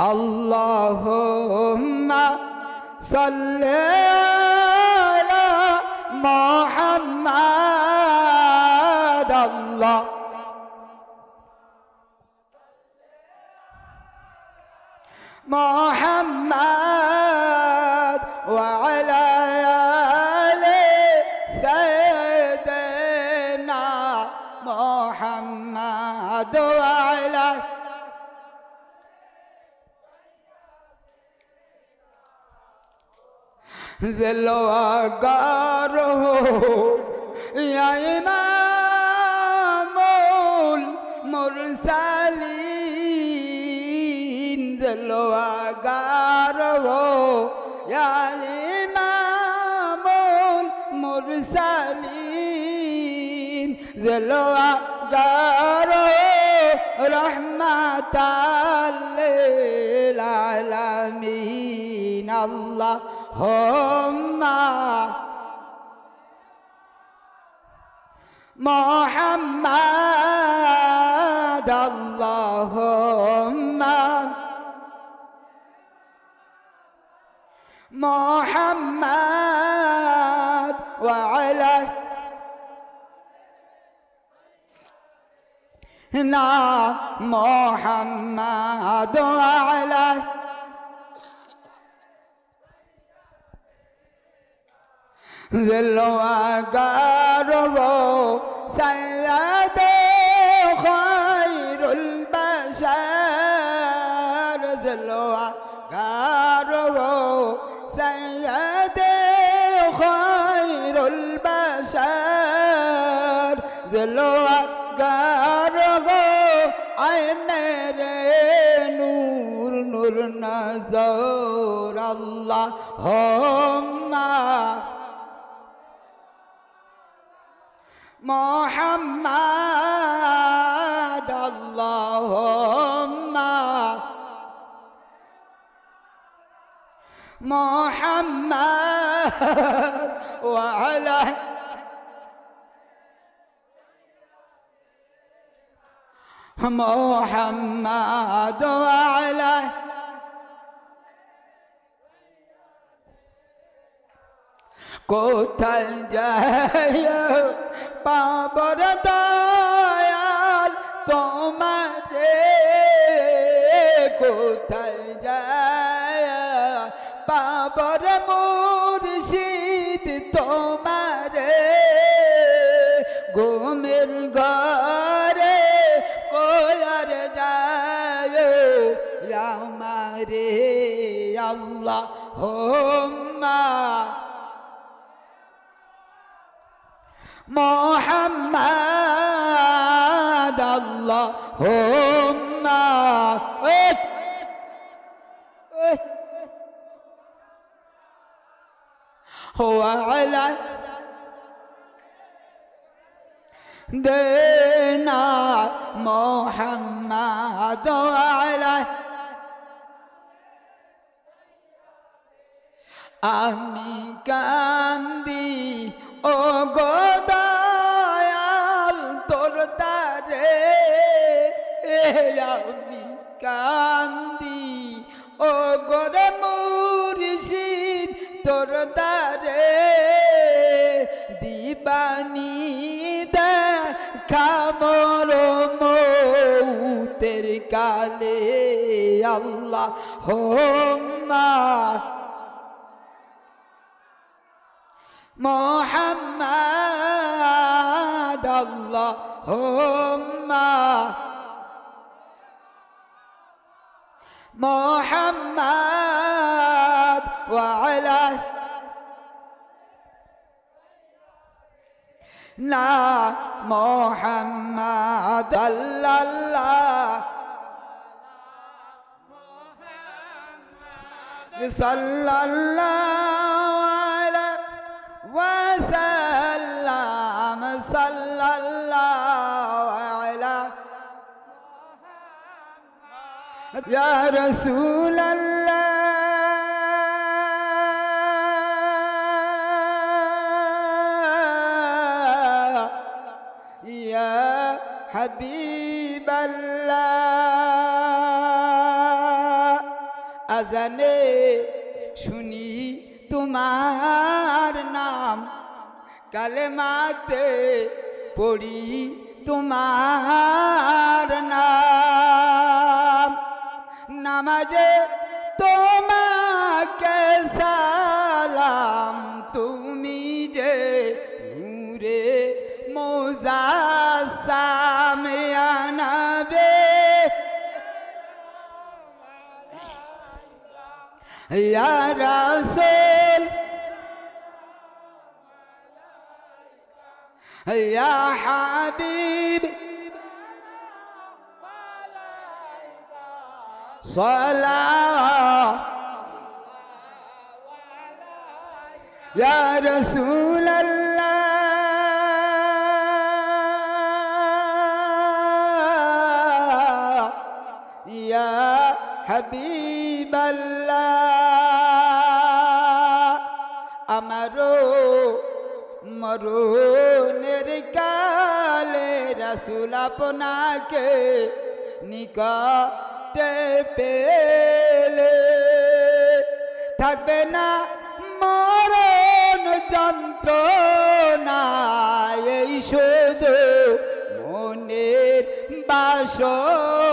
اللهم صل على محمد الله محمد ذلوقار يا إمام المرسلين ذلوقار يا إمام المرسلين ذلوقار رحمة للعالمين اللهم محمد اللهم محمد وعلى نا محمد وعلى ذلوقاره سيد خير البشر ذلوقاره سيد خير البشر ذلوقاره اي میرے نور نور نظر اللهم محمد وعلى محمد وعلى কোথায় যায় পাবর দয়াল তোমারে কোথায় যায় পাবর মুর্শিদ হোম্মা محمد اللهم هو على دينا محمد وعلى আমি কান্দি ও গোদায়াল তোর তারে আমি কান্দি ও গোরে মুর্শিদ তোর তারে দিবানি খামর মৌতের কালে আল্লাহ হোম্মা محمد اللهم محمد وعلى نا محمد صلى الله صلى الله وسلم صلى الله على يا رسول الله. يا حبيب الله. أذني কালেমাতে পড়ি তোমার নাম। নামাজে তোমাকে সালাম তুমি যে নূরে মোজা সামে আনাবে يا حبيبي. صلاة. يا رسول الله. يا حبيب الله. أمرو مروني. রাসুল আপনাকে নিকটে পেলে। থাকবে না মরণ যন্ত্র এই শুধু মনের বাসনা।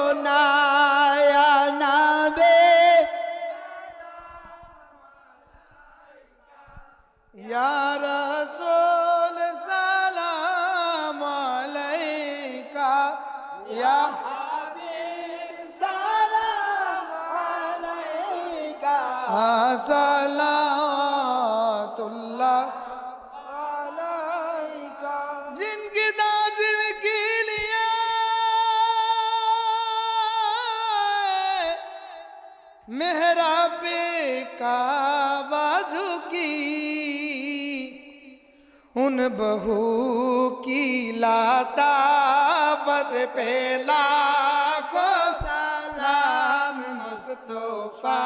बहू की लाता बद पे लाखो सलाम मुस्तफा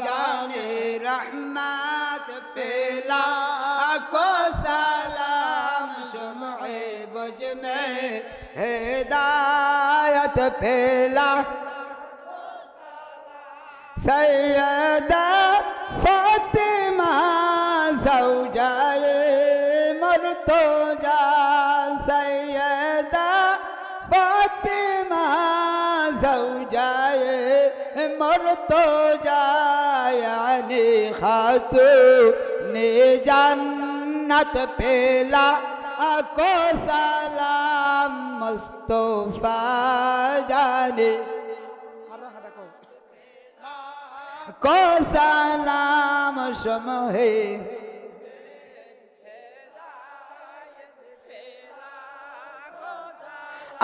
जाने जाने रहमत पेला को सलाम शमए बज में हिदायत पेला सैयदा फातिमा খাতুনে জান্নাত পেলা। আকো সালাম মুস্তফা জানে। কো সালাম সমহে।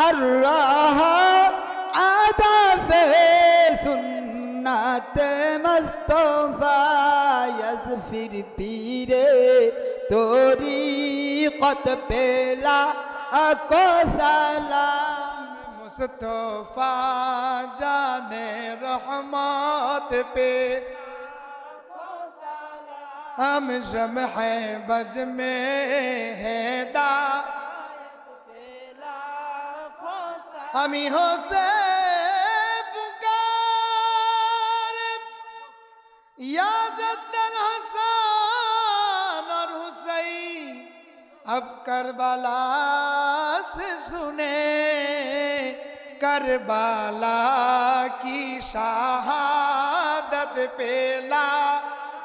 الراح عدا في سنة مصطفى কাফির পীরে তোরি কত পেলা আকসালা মুস্তফা জানে রহমত পে ہم شمح بج میں ہے دا ہم ہو سے پکار یا جدہ اب کربلا سے سنے کربلا کی شہادت پیلا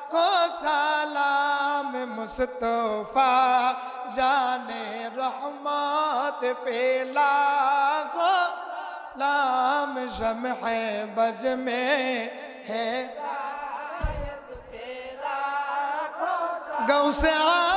کو سلام مصطفیٰ جان رحمت پیلا کو لام شمح بج میں ہے۔ گو سے آ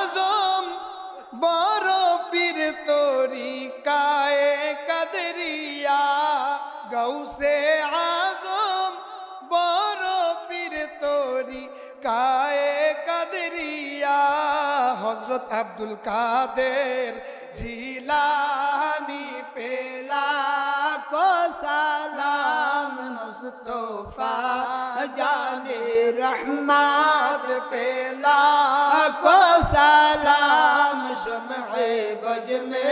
হজরত আব্দুল কাদের জিলানি পেলা কো সালাম মুস্তফা জানে রহমাত পেলা কো সালাম শমে বজ মে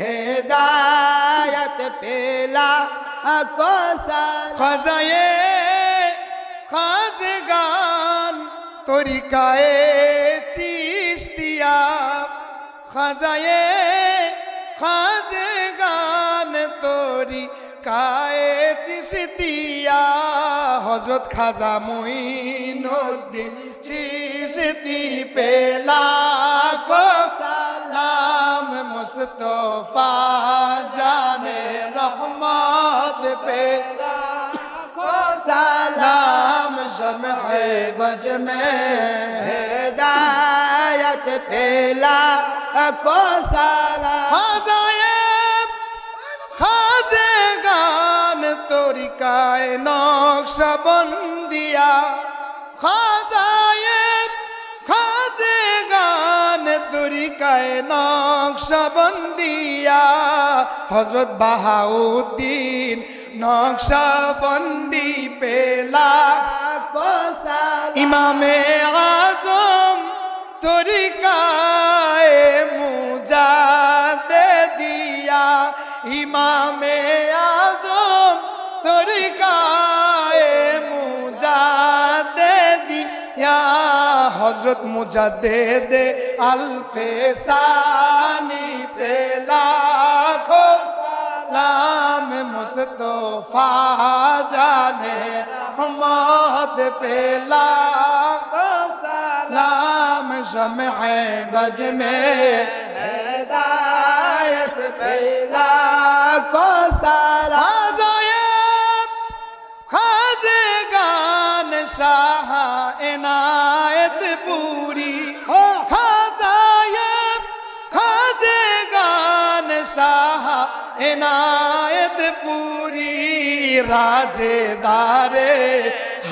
হেদায়ত পেলা কো সালাম। খজায়ে, খাজগান, তরিকায়ে খাজায়ে, খাজে গান তোরি কায়ে চিশতিয়া হজরত খাজা মুইনুদ্দিন চিশতি পেলা কো সালাম মুস্তফা জানে রহমত পেলা কো সালাম শমে বজ মে হেদায় হাত পেলা হাজে গান তরিকায় নকশা বন্দিয়া। হাজায় খাজে গান তরিকায় নকশা বন্দিয়া। হজরত বাহাউদ্দিন নকশা বন্দি পেলা পোসা ইমামে আজম তরিকায় মুজাদে দিয়া ইমামে আজম তরিকায় মুজাদে দিয়া। হজরত মুজাদে দে আলফে সানি পেলা খো সালাম মুস্তফা জানে মদ পেলা लाम शमह बज में हिदायत फैला को सलाम खाजाए खाजे गान शाह इनायत पूरी हो खाजाए खाजे गान शाह इनायत पूरी राजेदारे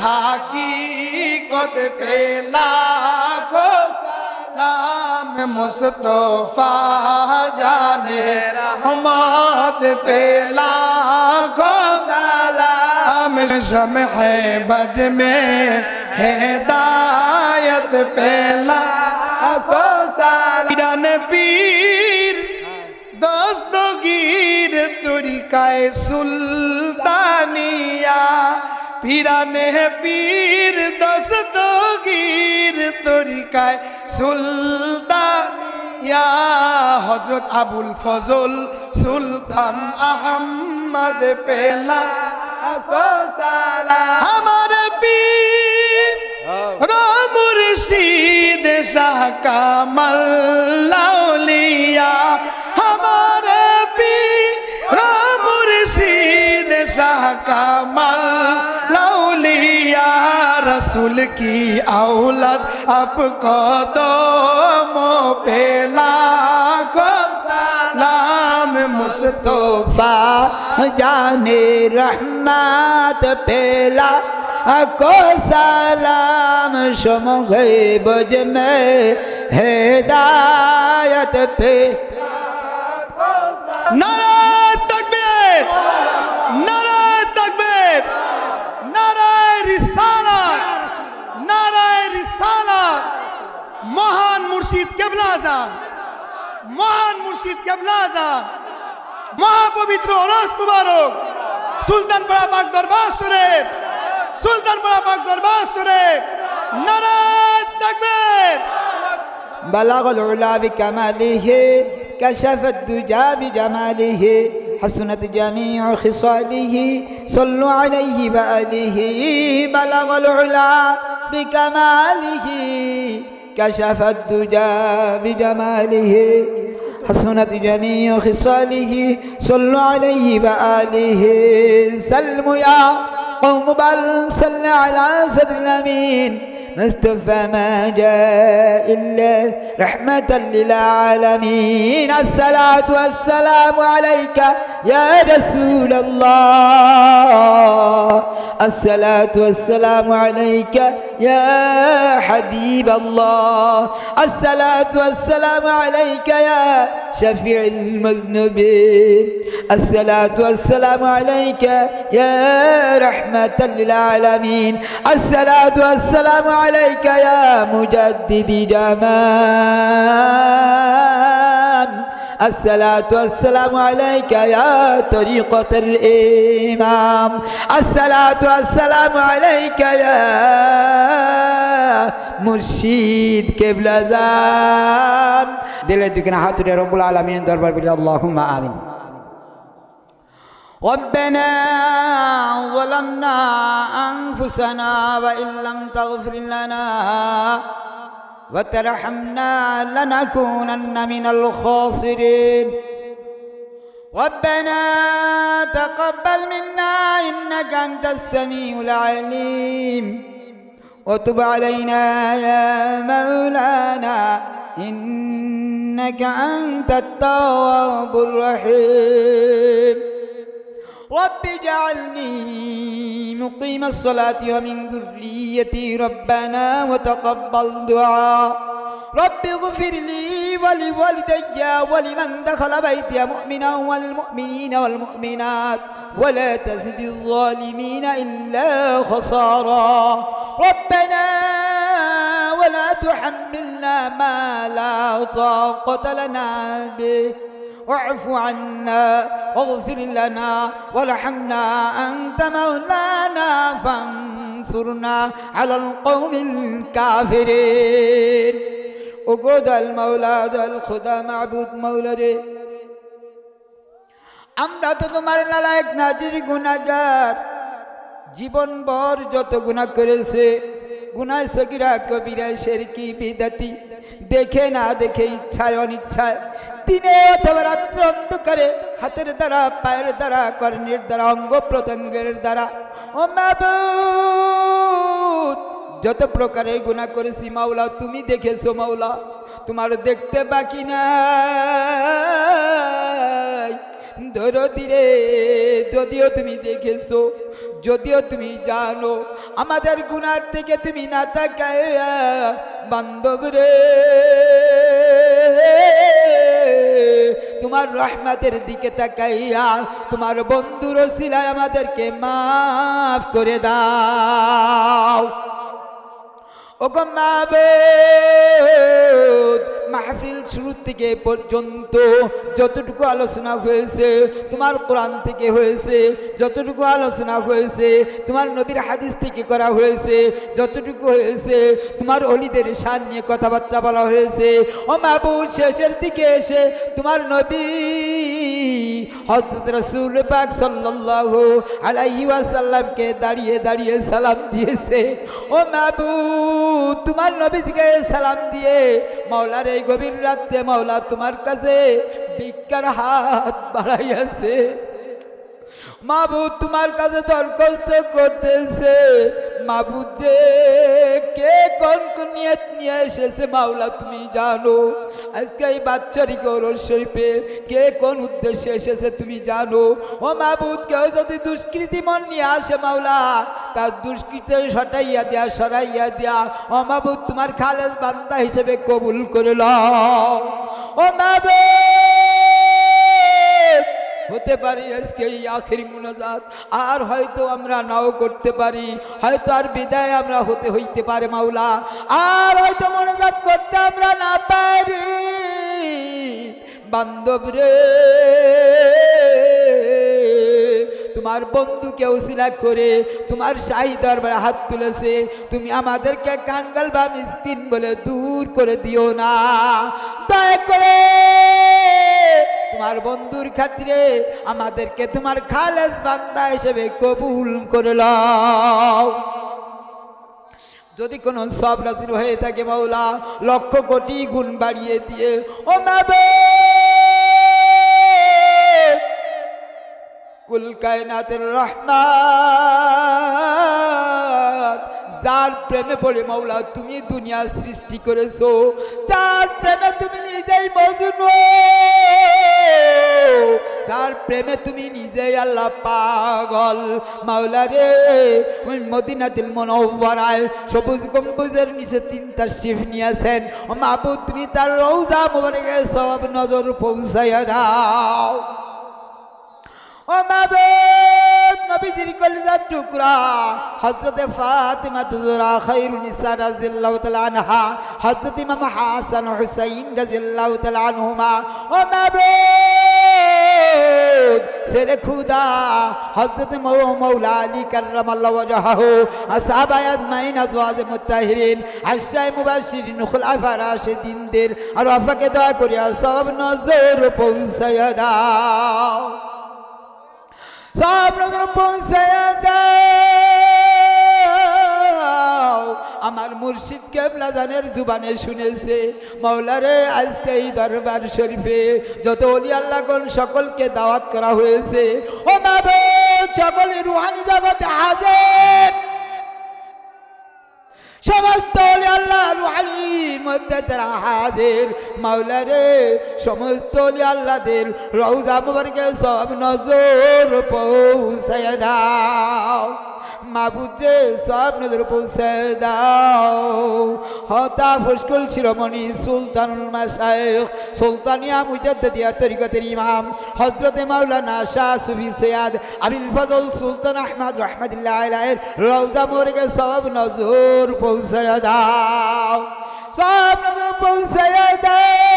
हाकीकत पे लाखो غلام مصطفیٰ جانے رحمت پیلا کو سلام شمع بج میں ہدایت پیلا کو سلام پیر دوست گیر طریقہ سلطانیہ پیران پیر دوست گیر তরিকায় সুলতান ইয়া হজরত আবুল ফজল সুলতান আহম্মদ পেলা আমার পীর রমুর্শিদ শাহ কামাল লাউলিয়া আমার পীর রমুর্শিদ শাহ কামাল रसूल की औलत अब कदम पेला को सलाम मुस्तफा जाने रहमत पेला को सलाम शुम गए बुझ में हेदायत पे नारा মুর্শিদ কেবলা আজান মহান মুর্শিদ কেবলা আজান মহাপবিত্র রস মুবারক সুলতান পাড়া পাক দরবার শরীফ সুলতান পাড়া পাক দরবার শরীফ নারায় তাকবীর بلغ العلا بكماله كشف الدجى بجماله حسنت جميع خصاله صلوا عليه بآله بلغ العلا بكماله كشف الدجى بجماله حسنت جميع خصاله صلوا عليه بآله سلموا يا قوم بل صل على صدر الأمين. مصطفى ما جاء إلا رحمة للعالمين. الصلاة والسلام عليك يا رسول الله. الصلاة والسلام عليك يا حبيب الله. الصلاة والسلام عليك يا شفيع المذنبين. الصلاة والسلام عليك يا رحمة للعالمين. الصلاة والسلام عليك عليك يا مجدد جمان الصلاة والسلام عليك يا طريقة الإمام الصلاة والسلام عليك يا مرشيد كبل دام دلتك نحاتنا رب العالمين دربار بالله اللهم آمين ربنا ظلمنا أنفسنا وإن لم تغفر لنا وترحمنا لنكونن من الخاسرين. ربنا تقبل منا إنك أنت السميع العليم. وتب علينا يا مولانا إنك أنت التواب الرحيم. رب اجعلني مقيم الصلاة ومن ذريتي ربنا وتقبل دعاء. رب اغفر لي ولوالدي ولمن دخل بيتي مؤمنا والمؤمنين والمؤمنات. ولا تزد الظالمين إلا خسارا. ربنا ولا تحملنا ما لا طاقة لنا به. واعف عنا واغفر لنا وارحمنا أنت مولانا فانصرنا على القوم الكافرين وقود المولى ذا الخدا معبود مولى রে আমরা তো তোমার নালায়ক নাজির গুনাগার জীবনভর যত গুণা করেছে গুনায় সগিরা কবিরা শেরকি বিদাতি দেখে না দেখে ইচ্ছায় অনিচ্ছায়। দিনে অথবা রাত্র অন্ধকারে হাতের দ্বারা, পায়ের দ্বারা, কর্ণের দ্বারা, অঙ্গ প্রত্যঙ্গের দ্বারা। ও যত প্রকারের গুণা করেছি মাওলা, তুমি দেখেছ মাওলা, তোমার দেখতে বাকি নাই। দরদি রে যদিও তুমি দেখেছ, যদিও তুমি জানো, আমাদের গুনার থেকে তুমি না তাকায় বান্ধব রে। তোমার রহমতের দিকে তাকাইয়া, তোমার বন্ধুর শিলায় আমাদেরকে মাফ করে দাও। ওগো মাবুদ মাহফিল শুরু থেকে পর্যন্ত যতটুকু আলোচনা হয়েছে, তোমার কোরআন থেকে হয়েছে, যতটুকু আলোচনা হয়েছে, তোমার নবীর হাদিস থেকে করা হয়েছে, যতটুকু হয়েছে, তোমার অলিদের শান নিয়ে কথাবার্তা বলা হয়েছে। ও মাবুদ শেষের দিকে এসে তোমার নবী হজরত রসুল পাক সাল্লাল্লাহু আলাইহি ওয়াসাল্লামকে দাঁড়িয়ে দাঁড়িয়ে সালাম দিয়েছে। ও মাবুদ তোমার নবীকে সালাম দিয়ে মাওলার গভীর রাত্রে মাওলা তোমার কাছে ভিক্ষার হাত বাড়াইয়াছে। মাবুদ তোমার কাছে দরখাস্ত করতেছে। মাবুদ যে কে কোন কোন নিয়ে এসেছে মাওলা তুমি জানো। আজকে এই বাচ্চারি গৌরব শরীফে কে কোন উদ্দেশ্যে এসেছে তুমি জানো। ও মাবুদ, কেউ যদি দুষ্কৃতি মন নিয়ে আসে মাওলা, তার দুষ্কৃতি সটাইয়া দেয়া, সরাইয়া দেয়া, ও মাবুদ তোমার খালেজ বান্দা হিসেবে কবুল করে লও। ও মাবুদ! হতে পারি আজকে এই আখেরি মুনাজাত। আর হয়তো আমরা নাও করতে পারি। হয়তো আর বিদায় আমরা হতে হইতে পারে মাওলা। আর হয়তো মুনাজাত করতে আমরা না পারি। বান্ধব রে, তোমার বন্ধুকে উসিলা করে তোমার শাহী দরবারে হাত তুলেছে। তুমি আমাদেরকে কাঙ্গাল বা মিসকিন বলে দূর করে দিও না। দয়া করে তোমার বন্ধুর খাতিরে আমাদেরকে তোমার খালেজ বান্দা হিসেবে কবুল করে যদি কোনো সব রাজির হয়ে থাকে মাওলা, লক্ষ কোটি গুণ বাড়িয়ে দিয়ে, ও মাবে কুল কায়নাতের রহমান। যার প্রেমে পড়ে মাওলা, তুমি দুনিয়া সৃষ্টি করেছ। যার প্রেমে তুমি নিজেই মজনু। তার প্রেমে তুমি নিজেই আল্লাহ পাগল। মাওলা রে মদিনাতিল মনোবরায় সবুজ গম্বুজের নিচে তিনটা শিফ নিয়েছেন। ও মাবুদ তুমি তার রৌজা মোবারকে সব নজর পৌঁছাইয়া দাও। ও মাবুদ নবীজির কলিজার টুকরো। হজরতে ফাতিমা তুজরা খৈরু নিসা রাদিয়াল্লাহু তাআলা আনহা হজরত ইমাম হাসান হুসাইন রাদিয়াল্লাহু তাআলা আনহুমা, ও মাবুদ সেরে খুদা হজরত মৌলা আলী কার্রামাল্লাহু ওয়াজহাহু আসহাবায়ে আজমাইন, আজওয়াজ মুত্তাহিরিন, আশায়ে মুবাশশিরিন, খুলাফা রাশিদিনদের আর আফাকে দয়া করিয়া সব নজর পৌঁছায়া দাও। সব পৌঁছায়া আমার মুর্শিদ কেবলা জানের জুবানে শুনেছে, মৌলারে আজকে এই দরবার শরীফে যত অলি আল্লাহগণ সকলকে দাওয়াত করা হয়েছে। ও বাবু সকলে রুহানি জগতে হাজার। সমস্ত অলি আল্লাহ রুহানির মধ্যে তারা হাজির। মাওলারে সমস্ত আল্লাহদের রৌজা মুবারকে সব নজর পৌঁছায় দাও। মাবুদে সব নজর পৌঁছে দাও। হতা ফুসকুল শিরোমণি সুলতানুল মাসায়েখ সুলতানিয়া মুজাদ্দিয়া তরিকতের ইমাম। হজরতে মাওলানা শাহ সুফি সৈয়াদ আবিল ফজল সুলতান আহমদ আলাইহির রওজা মোরগে সব নজর পৌঁছে দাও। সব নজর পৌঁছে দাও।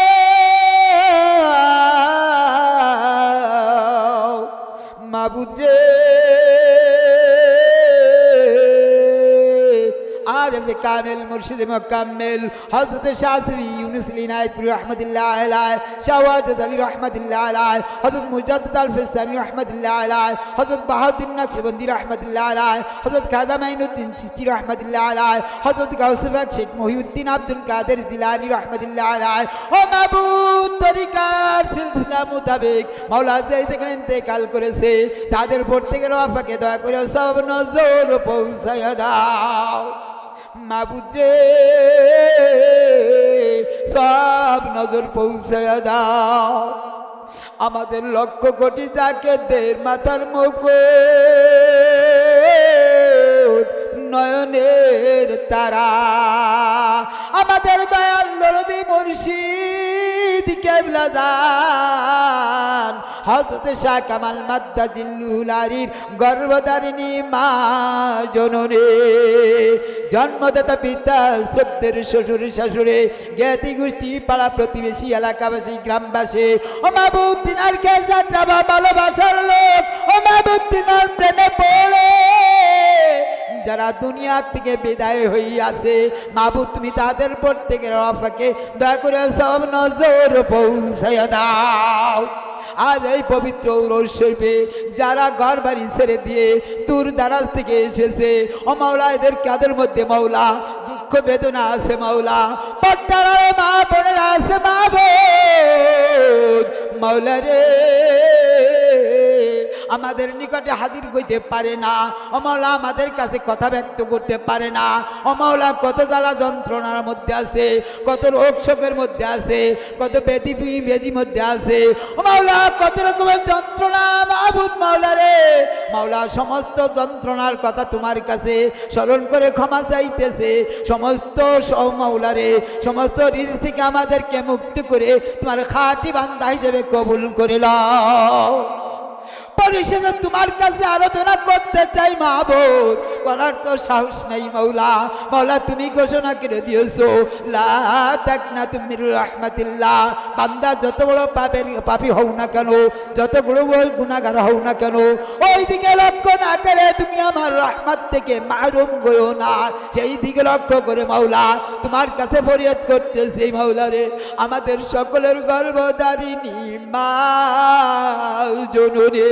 কামেল মুর্শিদ মুকাম্মেল হযরত শাহসবি ইউনুস লিনায়তপুর রহমাতুল্লাহ আলাইহি শাওয়াজাত আলী রহমাতুল্লাহ আলাইহি হযরত মুজাদ্দিদ আল ফিসানি রহমাতুল্লাহ আলাইহি হযরত বাহাউদ্দিন নকশবন্দি রহমাতুল্লাহ আলাইহি হযরত খাজা মাইনুদ্দিন চিশতি রহমাতুল্লাহ আলাইহি হযরত গাউসুল হক শেখ মহিউদ্দিন আব্দুল কাদের জিলানী রহমাতুল্লাহ আলাইহি ও মাবুদ তরিকার সিলসিলা মোতাবেক মাওলা যে যেখানে ইন্তেকাল করেছে তাদের প্রত্যেকের আফাকে দয়া করে সব নজর পৌঁছায় দাও মাবুদ্রে, সব নজর পৌঁছায় দাও। আমাদের লক্ষ কোটি জাকেদের মাথার মুকুট, নয়নের তারা। আমাদের দয়াল দরদি মুর্শিদ কেবলা যান। হজরত শাহ কামাল মাদ্দা জিল্লুলারির গর্ভধারিণী মা জননী। জন্মদাতা পিতা সত্যের শ্বশুর শাশুড়ে, জ্ঞাতি গোষ্ঠী, পাড়া প্রতিবেশী, এলাকাবাসী, গ্রামবাসী। ও মাবুদ্দিনার খেসাটা বা ভালোবাসার লোক, ও মাবুদ্দিনার প্রেমে পড়ে। যারা দুনিয়ার থেকে বিদায় হইয়াছে, মাবুদ তুমি তাদের প্রত্যেকের অফাকে দয়া করে সব নজর পৌঁছায় দাও। আজ এই পবিত্র শরীফে যারা ঘর বাড়ি ছেড়ে দিয়ে দূর দারাজ থেকে এসেছে, ও মাওলা এদের কাদের মধ্যে মাওলা? দুঃখ, বেদনা আছে মাওলা। পট্টারায় মা বোনেরা আছে মা বোন। মাওলা রে। আমাদের নিকটে হাজির হইতে পারে না। অমলা আমাদের কাছে কথা ব্যক্ত করতে পারে না। অমলা কত জ্বালা যন্ত্রণার মধ্যে আছে, কত রোগ শোকের মধ্যে আছে, কত বেদি বেদি মধ্যে আছে। মাওলা কত রকমের যন্ত্রণা মাহবুদ মাওলা রে। মাওলা, সমস্ত যন্ত্রণার কথা তোমার কাছে স্মরণ করে ক্ষমা চাইতেছে। সমস্ত মাওলা রে, সমস্ত রিজ থেকে আমাদেরকে মুক্ত করে তোমার খাঁটি বান্ধা হিসেবে কবুল করে লাও পরিশেষে তোমার কাছে আরাধনা করতে চাই মাহবুব করার তো সাহস নেই, মৌলা। মাওলা তুমি ঘোষণা করে দিয়েছ। লা তাকনা তুমি রহমাতিল্লাহ। বান্দা, যত বড় পাপের পাপি হও না কেন, যত বড় গুণাগার হও না কেন ওই দিকে লক্ষ্য না তুমি আমার রহমত থেকে মারুম গো না। সেই দিকে লক্ষ্য করে মাওলা, তোমার কাছে ফরিয়াদ করতেছি মাওলা রে। আমাদের সকলের গর্ভধারিণী মা, জননী,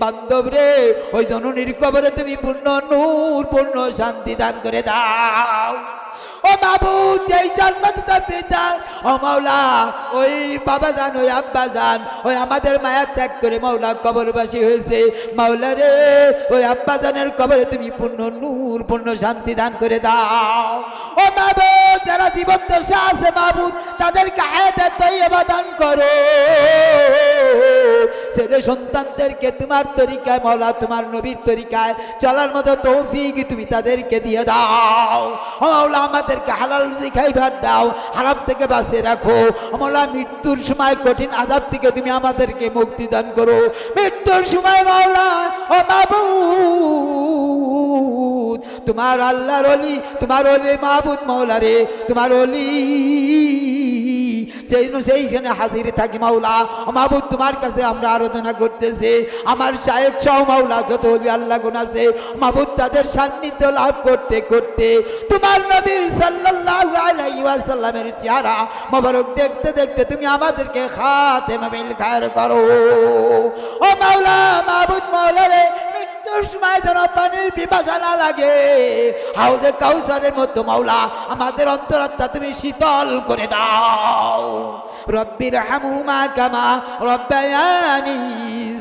বান্ধব রে, ওই জননীর কবরে তুমি পূর্ণ নূর, পূর্ণ শান্তি দান করে দাও। ও বাবু, যেই জন্মদাতা পিতা, ও মাওলা, ওই বাবা জান, ওই আব্বা জান, ওই আমাদের মায়া ত্যাগ করে মাওলা কবরবাসী হয়েছে। মাওলা রে, ওই আব্বা জানের কবরে তুমি পূর্ণ নূর, পূর্ণ শান্তি দান করে দাও। ও বাবু, যারা জীবন দশা আছে, বাবু, তাদেরকে আয়াতের তৈবা দান করো। ছেলে সন্তানদেরকে তোমার তরিকায় মাওলা তোমার নবীর তরিকায় চলার মতো তৌফিক তুমি তাদেরকে দিয়ে দাও। ও মাওলা আমাদেরকে হালাল রুজি খাইবার দাও, হারাম থেকে বাঁচে রাখো। ও মাওলা মৃত্যুর সময় কঠিন আজাব থেকে তুমি আমাদেরকে মুক্তি দান করো। মৃত্যুর সময় মাওলা ও বাবু তোমার আল্লাহর অলি তোমার অলি মাহবুদ মৌলা রে, তোমার অলি সেই সেইখানে হাজির থাকি মাওলা। মাহবুদ তোমার কাছে আমরা আরাধনা করতেছি। আমার শায়েক সহ মাওলা, যত হলি আল্লাহ গুণ আছে মাহবুদ তাদের সান্নিধ্য লাভ করতে করতে। তোমার নবী সাল্লাল্লাহু আলাইহি ওয়াসাল্লামের চেহারা মোবারক দেখতে দেখতে তুমি আমাদেরকে খাতে মিল খায়ের করো। কোথায় যেন পানির পিপাসা না লাগে। হাউজে কাউসারের মতো মাওলা, আমাদের অন্তরাত্মা তুমি শীতল করে দাও। রব্বির হামুমা কামা রব্বায়ানি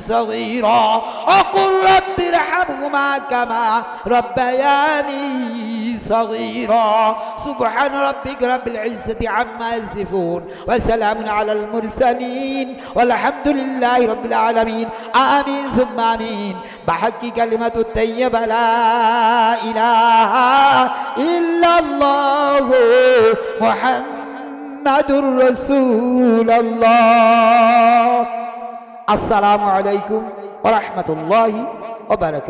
সগীরা। অকুল রব্বির হামুমা কামা রব্বায়ানি صغيرا سبحان ربك رب العزة عما يصفون وسلام على المرسلين والحمد لله رب العالمين آمين ثم آمين بحق كلمة الطيبة لا إله إلا الله محمد رسول الله السلام عليكم ورحمة الله وبركاته